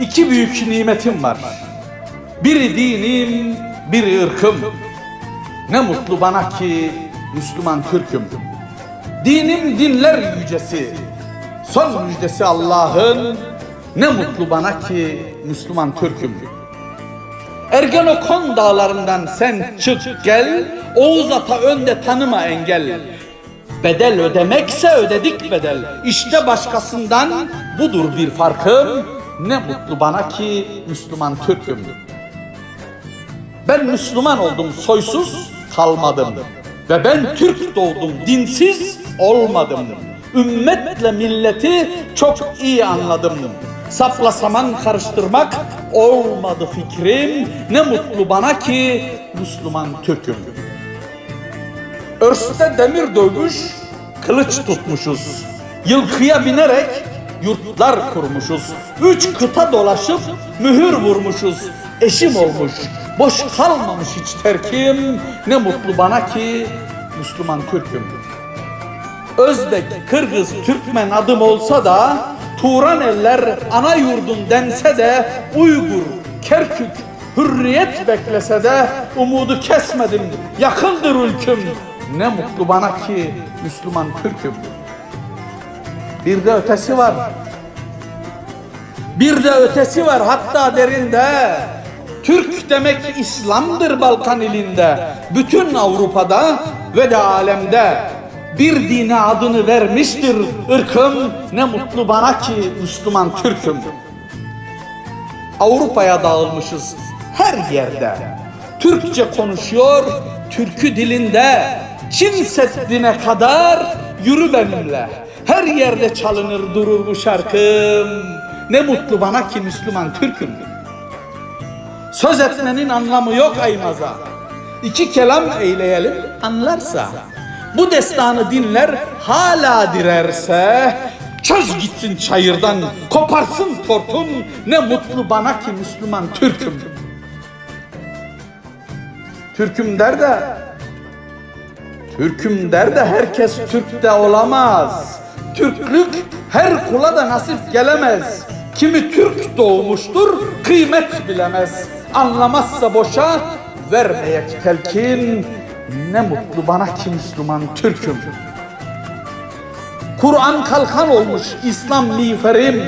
iki büyük nimetim var. Biri dinim, biri ırkım. Ne mutlu bana ki Müslüman Türk'üm. Dinim dinler yücesi. Son müjdesi Allah'ın. Ne mutlu bana ki Müslüman Türk'üm. Ergenekon dağlarından sen çık gel, Oğuz Ata önde tanıma engel. Bedel ödemekse ödedik bedel. İşte başkasından budur bir farkım. Ne mutlu bana ki Müslüman Türk'üm. Ben Müslüman oldum soysuz kalmadım. Ve ben Türk doğdum dinsiz olmadım. Ümmetle milleti çok iyi anladım. Sapla saman karıştırmak olmadı fikrim. Ne mutlu bana ki Müslüman Türk'üm. Örste demir dövmüş, kılıç tutmuşuz. Yılkıya binerek yurtlar kurmuşuz. Üç kıta dolaşıp mühür vurmuşuz. Eşim olmuş, boş kalmamış hiç terkim. Ne mutlu bana ki Müslüman Türk'üm. Özbek, Kırgız, Türkmen adım olsa da Turan eller ana yurdun dense de Uygur, Kerkük, hürriyet beklese de umudu kesmedim. Yakındır ülküm. Ne mutlu bana ki Müslüman Türk'üm. Bir de ötesi var. Bir de ötesi var hatta derinde. Türk demek İslam'dır Balkan ilinde. Bütün Avrupa'da ve de alemde bir dine adını vermiştir ırkım. Ne mutlu bana ki Müslüman Türk'üm. Avrupa'ya dağılmışız her yerde. Türkçe konuşuyor, türkü dilinde. Çin Seddi'ne kadar yürü benimle. Her yerde çalınır durur bu şarkım. Ne mutlu bana ki Müslüman Türk'üm. Söz etmenin anlamı yok aymaza. İki kelam eyleyelim anlarsa. Bu destanı dinler hala direrse Çöz gitsin çayırdan, koparsın tortun. Ne mutlu bana ki Müslüman Türk'üm. Türk'üm der de, Türk'üm der de herkes Türk de olamaz. Türklük her kula da nasip gelemez. Kimi Türk doğmuştur, kıymet bilemez. Anlamazsa boşa, vermeyek telkin. Ne mutlu bana ki Müslüman Türk'üm. Kur'an kalkan olmuş İslam miğferim.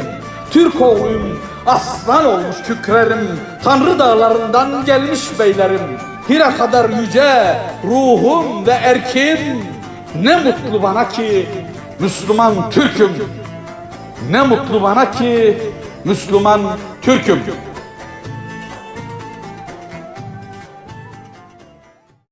Türk oğluyum, aslan olmuş kükrerim. Tanrı dağlarından gelmiş beylerim. Hira kadar yüce ruhum ve erkim. Ne mutlu bana ki Müslüman Türk'üm. Ne mutlu bana ki Müslüman Türk'üm.